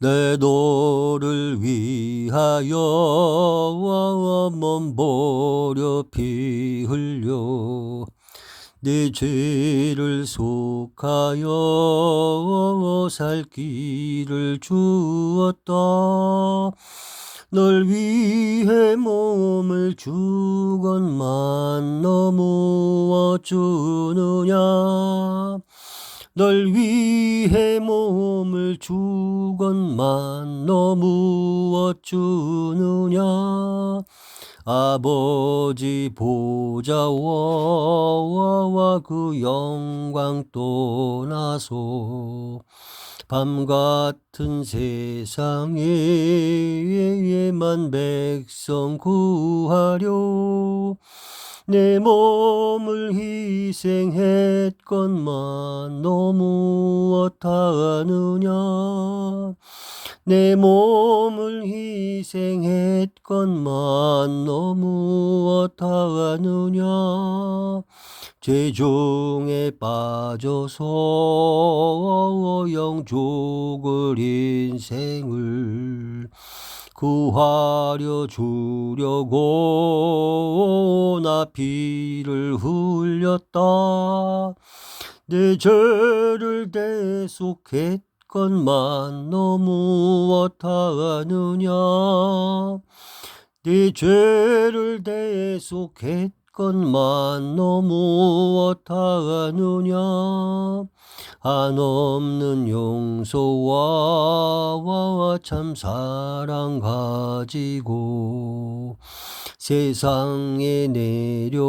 내 너를 위하여 몸버려 피 흘려. 내 죄를 속하여 살 길을 주었다. 널 위해 몸을 주건만 너무 어쩌느냐 널 위해 몸을 주건만 너무 어쩌느냐? 아버지 보좌와 그 영광 떠나서 밤 같은 세상에만 백성 구하려 내 몸을 희생했건만 너무 어떠하느냐? 내 몸을 희생했건만 너무 어떠하느냐? 죄종에 빠져서 영족을 인생을 구하려 주려고 나 피를 흘렸다. 내 죄를 대속했건만 너무 어떠하느냐? 네 죄를 대속했건만 너무 어떠하느냐 한없는 용서와 참 사랑 가지고 세상에 내려와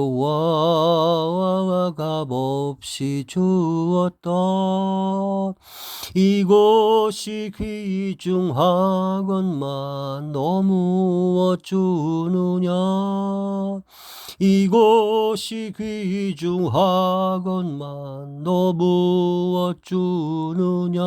값없이 주었다. 이것이 귀중하건만 너무 어쩌느냐 이것이 귀중하건만 너무 어쩌느냐